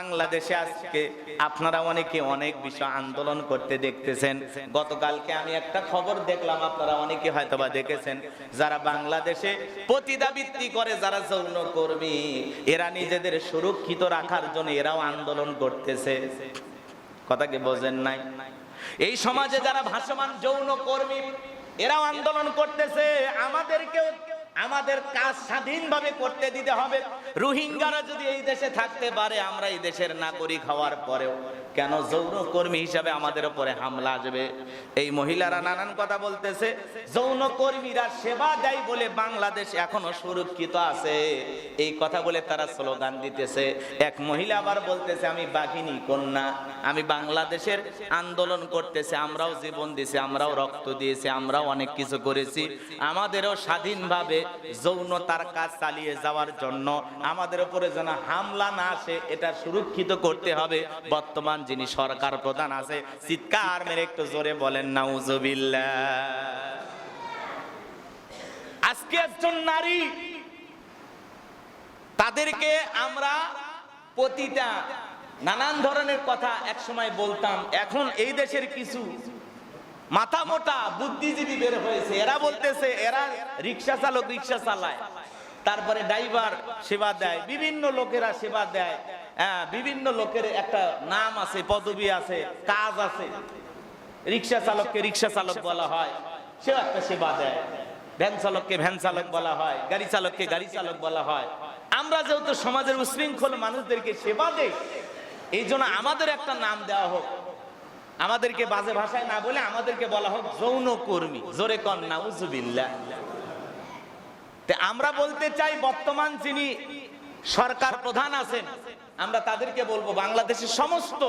বাংলাদেশে আজকে আপনারা অনেকে অনেক বিষয় আন্দোলন করতে দেখতেছেন। গতকালকে আমি একটা খবর দেখলাম, আপনারা অনেকে হয়তোবা দেখেছেন। যারা বাংলাদেশে পতিতাবৃত্তি করে, যারা যৌন কর্মী, এরা নিজেদের সুরক্ষিত রাখার জন্য এরাও আন্দোলন করতেছে। কথা কি বোঝেন নাই? এই সমাজে যারা ভাসমান যৌন কর্মী, এরাও আন্দোলন করতেছে। আমাদেরকেও আমাদের কাজ স্বাধীনভাবে করতে দিতে হবে। রোহিঙ্গারা যদি এই দেশে থাকতে পারে, আমরা এই দেশের নাগরিক হওয়ার পরেও কেন যৌন কর্মী হিসাবে আমাদের উপরে হামলা আসবে? এই মহিলারা নানান কথা বলতেছে। যৌন কর্মীরা সেবা দেয় বলে বাংলাদেশ এখনও সুরক্ষিত আছে। এই কথা বলে তারা স্লোগান দিতেছে। এক মহিলা আবার বলতেছে, আমি বাঘিনী, কন্যা। আমি বাংলাদেশের আন্দোলন করতেছে, আমরাও জীবন দিয়েছি, আমরাও রক্ত দিয়েছি, আমরাও অনেক কিছু করেছি। আমাদেরও স্বাধীনভাবে যৌনতার কাজ চালিয়ে যাওয়ার জন্য আমাদের উপরে যেন হামলা না আসে, এটা সুরক্ষিত করতে হবে। বর্তমান যিনি সরকার প্রধান আছে, চিৎকার মেরে একটু জোরে বলেন, নাউজুবিল্লাহ। আজকে একজন নারী, তাদেরকে আমরা প্রতিটা নানান ধরনের কথা এক সময় বলতাম, এখন এই দেশের কিছু মাথা মোটা, বুদ্ধিজীবী বের হয়েছে। এরা বলতেছে, এরা রিক্সা চালক রিক্সা চালায়। তারপরে ড্রাইভার সেবা দেয়, বিভিন্ন লোকেরা সেবা দেয়। হ্যাঁ বিভিন্ন লোকের একটা নাম আছে, পদবি আছে, কাজ আছে। রিক্সা চালককে রিক্সা চালক বলা হয়, সেও একটা সেবা দেয়। ভ্যান চালককে ভ্যান চালক বলা হয়, গাড়ি চালককে গাড়ি চালক বলা হয়। আমরা যেহেতু সমাজের উশৃঙ্খল মানুষদেরকে সেবা দেই, এই জন্য আমাদের একটা নাম দেওয়া হোক। আমাদেরকে বাজে ভাষায় না বলে আমাদেরকে বলা হোক যৌন কর্মী। জোরে কন্যা উজুবিল্লা আমরা বলতে চাই, বর্তমান যিনি সরকার প্রধান আছেন, আমরা তাদেরকে বলব, বাংলাদেশের সমস্ত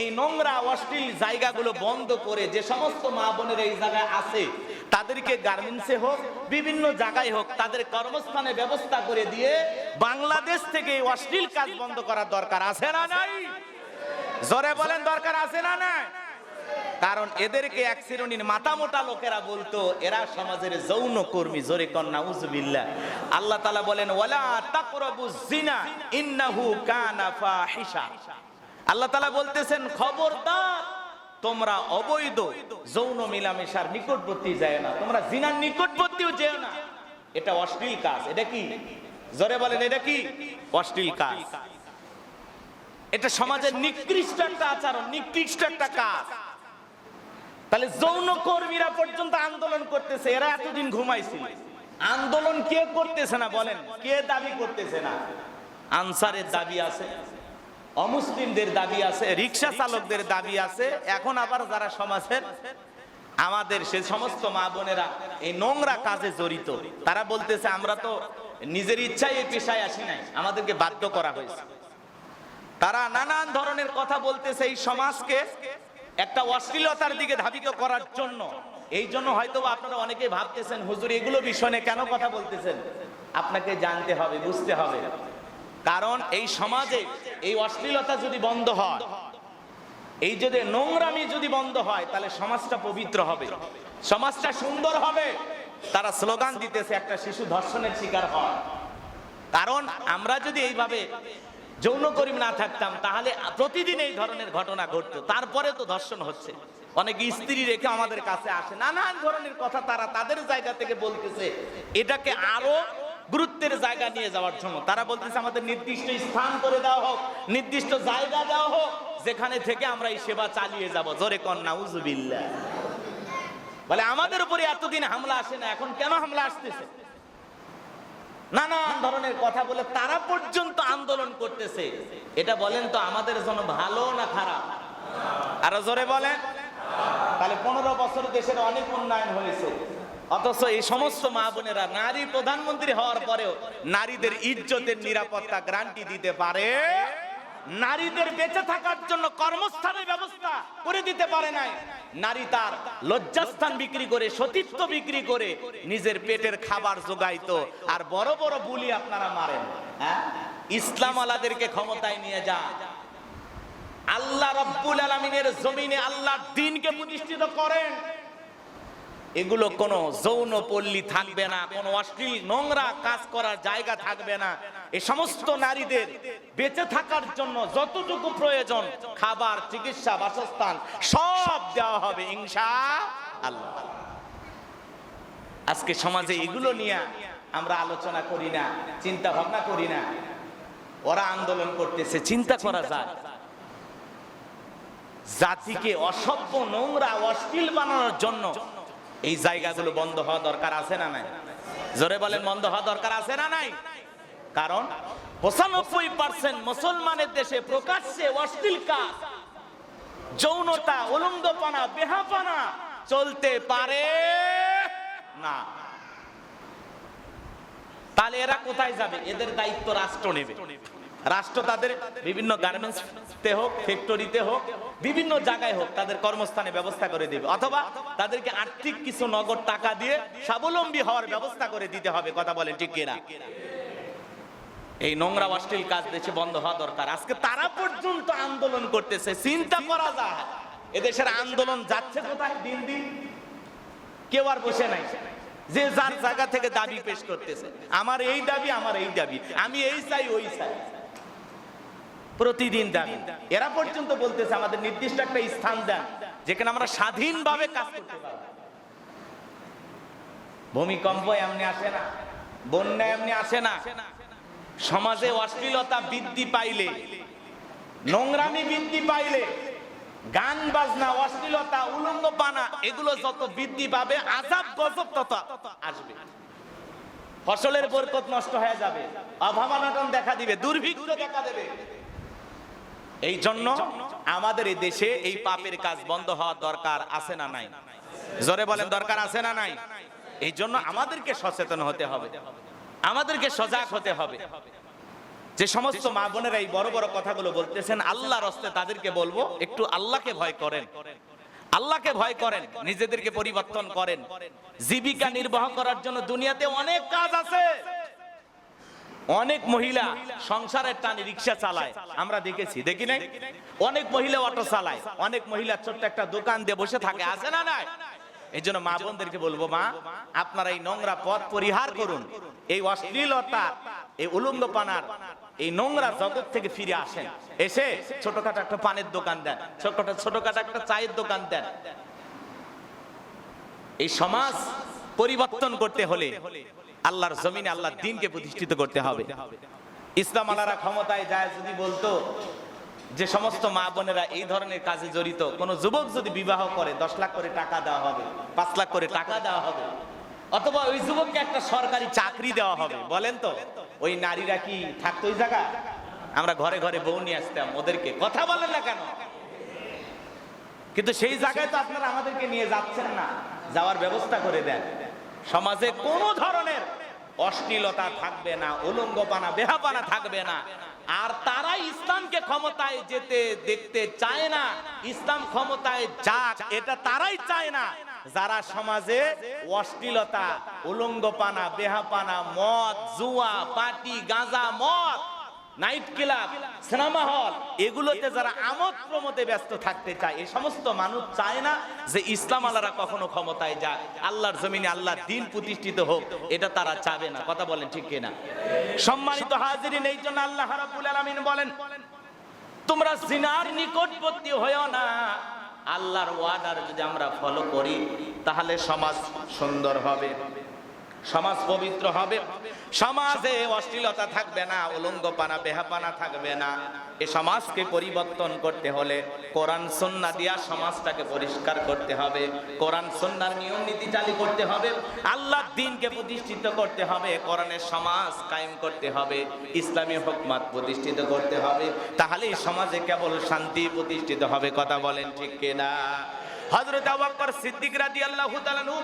এই নোংরা, অশ্লীল জায়গাগুলো বন্ধ করে যে সমস্ত মা বোনের এই জায়গায় আছে, তাদেরকে গার্মেন্টসে হোক, বিভিন্ন জায়গায় হোক, তাদের কর্মস্থানে ব্যবস্থা করে দিয়ে বাংলাদেশ থেকে অশ্লীল কাজ বন্ধ করার দরকার আছে না নাই? জোরে বলেন, দরকার আছে না নাই? কারণ এদেরকে এক শ্রেণির মাথা মোটা লোকেরা বলতো, এরা সমাজের যৌন কর্মী, জোরে কন্যা উজবিল্লা আল্লাহ তালা বলেন আল্লাহ তালা বলতেছেন, খবরদার, তোমরা অবৈধ যৌন মিলামেশার নিকটবর্তী যায় না। তোমরা জিনার নিকটবর্তীও যেও না। এটা অশ্লীল কাজ। এটা কি? জোরে বলেন, এটা কি? অশ্লীল কাজ। এটা সমাজের নিকৃষ্ট একটা আচরণ, নিকৃষ্ট একটা কাজ। তাহলে যৌন কর্মীরা পর্যন্ত আন্দোলন করতেছে, এরা এতদিন ঘুমাইছিল আন্দোলন কে করতেছে না বলেন? কে দাবি করতেছে না? আনসারের দাবি আছে, অমুসলিমদের দাবি আছে, রিক্সা চালকদের দাবি আছে। এখন আবার যারা সমাজের, আমাদের সে সমস্ত মা বোনেরা এই নোংরা কাজে জড়িত, তারা বলতেছে, আমরা তো নিজের ইচ্ছায় এই পেশায় আসি নাই, আমাদেরকে বাধ্য করা হয়েছে। তারা নানান ধরনের কথা বলতেছে এই সমাজকে একটা অশ্লীলতার দিকে ধাবিত করার জন্য। এই জন্য হয়তো আপনারা অনেকে ভাবতেছেন, হুজুর, এগুলো বিষয়ে কেন কথা বলতেছেন? আপনাকে জানতে হবে, বুঝতে হবে। কারণ এই সমাজে এই অশ্লীলতা যদি বন্ধ হয়, এই যদি নোংরামি যদি বন্ধ হয়, তাহলে সমাজটা পবিত্র হবে। সমাজটা সুন্দর হবে। তারা স্লোগান দিতেছে, একটা শিশু ধর্ষণের শিকার হয় কারণ আমরা যদি এইভাবে যৌন করিম না থাকতাম, তাহলে প্রতিদিন এই ধরনের ঘটনা ঘটতো। তারপরে তো ধর্ষণ হচ্ছে। অনেক স্ত্রী রেখে আমাদের কাছে আসে। নানান ধরনের কথা তারা তাদের জায়গা থেকে বলতেছে। এটাকে আরও গুরুত্বের জায়গা নিয়ে যাওয়ার জন্য। তারা বলতেছে, আমাদের নির্দিষ্ট স্থান করে দেওয়া হোক, নির্দিষ্ট জায়গা দেওয়া হোক, যেখানে থেকে আমরা এই সেবা চালিয়ে যাব। জোরে কন্যা উজুবিল্লা বলে, আমাদের উপরে এতদিন হামলা আসে না, এখন কেন হামলা আসতেছে? নানান ধরনের কথা বলে তারা পর্যন্ত আন্দোলন করতেছে। এটা বলেন তো আমাদের জন্য ভালো না খারাপ? আরও জোরে বলেন। তাহলে পনেরো বছর দেশের অনেক উন্নয়ন হয়েছে। অথচ এই সমস্ত মা বোনেরা নারী প্রধানমন্ত্রী হওয়ার পরেও নারীদের ইজ্জতের নিরাপত্তা গ্রান্টি দিতে পারে। নারীদের বেঁচে থাকার জন্য কর্মস্থানের করে দিতে পারে নাই। নারী তার লজ্জাস্থান বিক্রি করে, সতীত্ব বিক্রি করে নিজের পেটের খাবার যোগাইতো আর বড় বড় বুলি আপনারা মারেন হ্যাঁ? ইসলাম আলাদেরকে ক্ষমতায় নিয়ে যা আল্লাহ রব্বুল আলমিনের জমিনে আল্লাহ দিনকে প্রতিষ্ঠিত করেন। এগুলো কোনো যৌন পল্লী থাকবে না, কোনো অশ্লীল নোংরা কাজ করার জায়গা থাকবে না। এই সমস্ত নারীদের বেঁচে থাকার জন্য যতটুকু প্রয়োজন, খাবার, চিকিৎসা, বাসস্থান, সব দেওয়া হবে, ইনশা আল্লাহ। আজকে সমাজে এগুলো নিয়ে আমরা আলোচনা করি না, চিন্তা ভাবনা করি না। ওরা আন্দোলন করতেছে, চিন্তা করা যায়। জাতিকে অসভ্য, নোংরা, অশ্লীল বানানোর জন্য এই জায়গাগুলো বন্ধ হওয়া দরকার আছে না নাই? জোরে বলেন, বন্ধ হওয়া দরকার আছে না নাই? কারণ পঁচানব্বই পার্সেন্ট মুসলমানের দেশে প্রকাশ্যে অশ্লীল কাজ, যৌনতা উলঙ্গপনা বেহাপানা চলতে পারে না। তাহলে এরা কোথায় যাবে? এদের দায়িত্ব রাষ্ট্র নেবে। রাষ্ট্র তাদের বিভিন্ন গার্মেন্টসতে হোক ফ্যাক্টরিতে হোক, বিভিন্ন জায়গায় হোক, তাদের কর্মস্থানে ব্যবস্থা করে দেবে। অথবা তাদেরকে আর্থিক কিছু নগদ টাকা দিয়ে স্বাবলম্বী হওয়ার ব্যবস্থা করে দিতে হবে, কথা বলেন ঠিক কিনা? এই নোংরা অশ্লীল কাজ দেশে বন্ধ হওয়া দরকার। আজকে তারা পর্যন্ত আন্দোলন করতেছে, চিন্তা করা যায়। এদেশের আন্দোলন যাচ্ছে কোথায়? দিন দিন কেউ আর বসে নাই। যে যার জায়গা থেকে দাবি পেশ করতেছে, আমার এই দাবি, আমার এই দাবি, আমি এই চাই, ওই চাই। প্রতিদিন দাবি এরা পর্যন্ত বলতেছে, আমাদের নির্দিষ্ট একটা স্থান দেন, যেখানে আমরা স্বাধীনভাবে কাজ করতে পারব। ভূমিকম্প এমনি আসে না, বন্যা এমনি আসে না। সমাজে অশ্লীলতা বৃদ্ধি পাইলে, নোংরামি বৃদ্ধি পাইলে, গান বাজনা, অশ্লীলতা উলঙ্গ পানা এগুলো যত বৃদ্ধি পাবে, আজাব, গজব তত আসবে। ফসলের বরকত নষ্ট হয়ে যাবে অভাবানটন দেখা দিবে, দুর্ভিক্ষ দেখা দেবে। এই জন্য আমাদের এই দেশে এই পাপের কাজ বন্ধ হওয়া দরকার আছে না নাই? জোরে বলেন, দরকার আছে না নাই? এই জন্য আমাদেরকে সচেতন হতে হবে। আমাদেরকে সজাগ হতে হবে। যে সমস্ত মা বোনেরা এই বড় বড় কথাগুলো বলতেছেন, আল্লাহর হস্তে তাদেরকে বলব, একটু আল্লাহকে ভয় করেন। আল্লাহকে ভয় করেন, নিজেদেরকে পরিবর্তন করেন। জীবিকা নির্বাহ করার জন্য দুনিয়াতে অনেক কাজ আছে। অনেক মহিলা সংসারের টানে রিক্সা চালায়। আমরা দেখেছি, দেখি নাই? অনেক মহিলা অটো চালায়, অনেক মহিলা ছোট্ট একটা দোকান দিয়ে বসে থাকে, আছে না নাই? এই জন্য মা বোনদেরকে বলব, মা, আপনারা এই নোংরা পথ পরিহার করুন। এই অশ্লীলতা, এই উলঙ্গপানার এই নোংরা জগৎ থেকে ফিরে আসেন। এসে ছোটখাটো একটা পানের দোকান দেন, ছোটখাটো ছোটখাটো একটা চায়ের দোকান দেন। এই সমাজ পরিবর্তন করতে হলে আল্লাহর জমিনে আল্লাহর দিনকে প্রতিষ্ঠিত করতে হবে। ইসলাম আলারা ক্ষমতায় যায় যদি বলতো যে সমস্ত মা বোনেরা এই ধরনের কাজে জড়িত, কোন যুবক যদি বিবাহ করে, দশ লাখ করে টাকা দেওয়া হবে, পাঁচ লাখ করে টাকা দেওয়া হবে, অথবা ওই যুবককে একটা সরকারি চাকরি দেওয়া হবে, বলেন তো, ওই নারীরা কি থাকতো ওই জায়গা? আমরা ঘরে ঘরে বউ নিয়ে আসতাম ওদেরকে, কথা বলেন না কেন? কিন্তু সেই জায়গায় তো আপনারা আমাদেরকে নিয়ে যাচ্ছেন না, যাওয়ার ব্যবস্থা করে দেন। সমাজে কোনো ধরনের অশ্লীলতা থাকবে না, উলঙ্গপানা, বেহাপানা থাকবে না। আর তারা ইসলামকে ক্ষমতায় যেতে দেখতে চায় না, ইসলাম ক্ষমতায় যাক, এটা তারাই চায় না। যারা সমাজে অশ্লীলতা, উলঙ্গপানা, বেহাপানা, মদ, জুয়া, পাটি, গাঁজা, মদ নাইট ক্লাব, সিনেমা হল, এগুলোতে যারা আমোদ প্রমোদে ব্যস্ত থাকতে চায় এই সমস্ত মানুষ চায় না যে ইসলাম আল্লাহরা কখনো ক্ষমতায় যাক আল্লাহর জমিনে আল্লাহর দিন প্রতিষ্ঠিত হোক, এটা তারা চাবে না। কথা বলেন ঠিক কিনা? সম্মানিত হাজিরিন, এই জন্য আল্লাহ রাব্বুল আলামিন বলেন, তোমরা জিনার নিকটবর্তী হয়েও না। আল্লাহর ওয়ার্ডার যদি আমরা ফলো করি, তাহলে সমাজ সুন্দর হবে, সমাজ পবিত্র হবে। সমাজে অশ্লীলতা থাকবে না, উলঙ্গপানা, বেহাপানা থাকবে না। এ সমাজকে পরিবর্তন করতে হলে কোরআন সন্না দিয়া সমাজটাকে পরিষ্কার করতে হবে। কোরআন সন্ন্যার নিয়ম, নীতি চালু করতে হবে। আল্লাহ দিনকে প্রতিষ্ঠিত করতে হবে। কোরআনের সমাজ কায়েম করতে হবে। ইসলামী হকমাত প্রতিষ্ঠিত করতে হবে। তাহলে সমাজে কেবল শান্তি প্রতিষ্ঠিত হবে। কথা বলেন ঠিক কিনা? হযরত আবু বকর সিদ্দিক তাআলা নু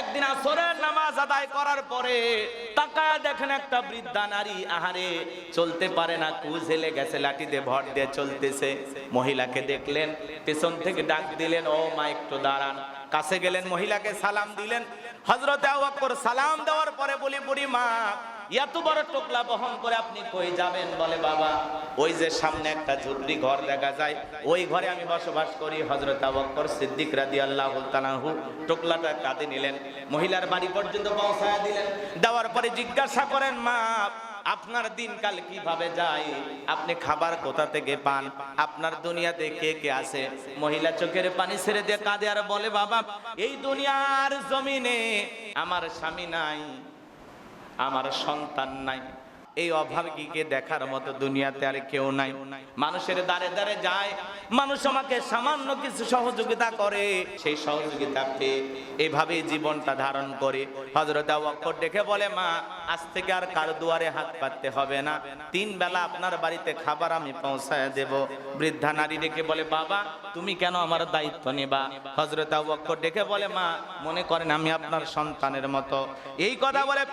একদিন আসরের নামাজ আদায় করার পরে তাকায় দেখেন একটা বৃদ্ধা নারী, আহারে, চলতে পারে না কুঝেলে গেছে, লাঠিতে ভর দিয়ে চলতেছে। মহিলাকে দেখলেন, পেছন থেকে ডাক দিলেন, ও মা, একটু দাঁড়ান। কাছে গেলেন, মহিলাকে সালাম দিলেন। হযরত আবু বকর সালাম দেওয়ার পরে বলি, বুড়ি মা এত বড় টোকলা বহন করে আপনি কই যাবেন বলে বাবা? ওই যে সামনে একটা ঝুপড়ি ঘর দেখা যায়, ওই ঘরে আমি বসবাস করি। হজরত আবক্কর সিদ্দিক রাদি আল্লাহ টোকলাটা কাঁদে নিলেন, মহিলার বাড়ি পর্যন্ত পৌঁছায় দিলেন। দেওয়ার পরে জিজ্ঞাসা করেন, মা, আপনার দিনকাল কীভাবে যায়? আপনি খাবার কোথা থেকে পান? আপনার দুনিয়াতে কে কে আছে? মহিলা চোখের পানি ছেড়ে দিয়ে কাঁদে আর বলে, বাবা, এই দুনিয়ার জমিনে আমার স্বামী নাই। আমার সন্তান নাই। এই অভাবীকে দেখার মতো দুনিয়াতে আর কেউ নাই। মানুষের দাঁড়ে দাঁড়ে যায়। মানুষ আমাকে সামান্য কিছু সহযোগিতা করে। সেই সহযোগিতা পেয়ে এইভাবে জীবনটা ধারণ করে। হজরত অক্ষর ডেকে বলে, মা, আজ থেকে আর কার দুয়ারে হাত পাততে হবে না। তিন বেলা আপনার বাড়িতে খাবার আমি পৌঁছায় দেব। বৃদ্ধা নারী ডেকে বলে, বাবা, তুমি কেন আমার দায়িত্ব নেবা? হজরত অক্ষর ডেকে বলে, মা, মনে করেন আমি আপনার সন্তানের মতো। এই কথা বলে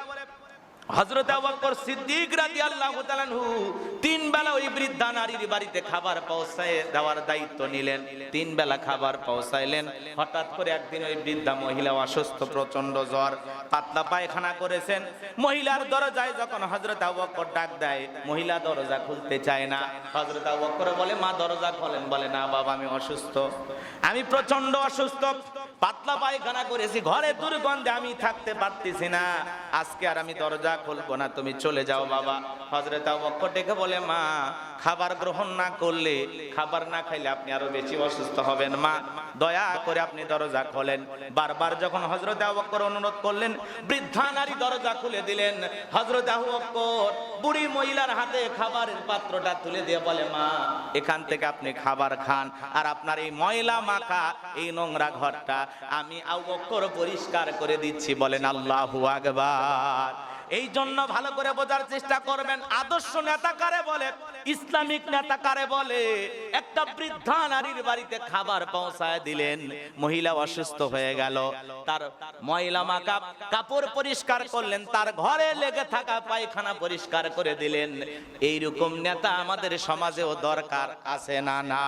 হযরত আবু সিদ্দিক রাদিয়াল্লাহু তাআলাহু তিন বেলা ওই বৃদ্ধা নারীর বাড়িতে খাবার পৌঁছায় দেওয়ার দায়িত্ব নিলেন। তিন বেলা খাবার পৌঁছাইলেন। হঠাৎ করে একদিন ওই বৃদ্ধা মহিলা অসুস্থ প্রচণ্ড জ্বর, পাতলা পায়খানা করেছেন। মহিলার দরজায় যখন হজরত আবু বকর ডাক দেয়, মহিলা দরজা খুলতে চায় না। হজরত আবু বকর বলে, মা, দরজা খোলেন। বলে, না বাবা, আমি অসুস্থ। আমি প্রচণ্ড অসুস্থ। পাতলা পায়খানা করেছি, ঘরে দুর্গন্ধে আমি থাকতে পারতেছি না। আজকে আর আমি দরজা খুলবো না, তুমি চলে যাও বাবা। হজরত ডেকে বলে, মা, খাবার গ্রহণ না করলে, খাবার না খাইলে আপনি আরও বেশি অসুস্থ হবেন, মা। দয়া করে আপনি দরজা খোলেন। বারবার যখন হজরত বক্কর অনুরোধ করলেন, বৃদ্ধা নারী দরজা খুলে দিলেন। হজরত বক্কর বুড়ি মহিলার হাতে খাবারের পাত্রটা তুলে দিয়ে বলে, মা, এখান থেকে আপনি খাবার খান। আর আপনার এই ময়লা মাখা, এই নোংরা ঘরটা আমি আবক্কর পরিষ্কার করে দিচ্ছি, বলেন আল্লাহু আকবার। এই জন্য ভালো করে বোঝার চেষ্টা করবেন, আদর্শ নেতা কারে বলে, ইসলামিক নেতা কারে বলে? একটা বৃদ্ধা নারীর বাড়িতে খাবার পৌঁছায় দিলেন, মহিলা অসুস্থ হয়ে গেল, তার ময়লা মাকা কাপড় পরিষ্কার করলেন, তার ঘরে লেগে থাকা পায়খানা পরিষ্কার করে দিলেন। এইরকম নেতা আমাদের সমাজেও দরকার আছে না না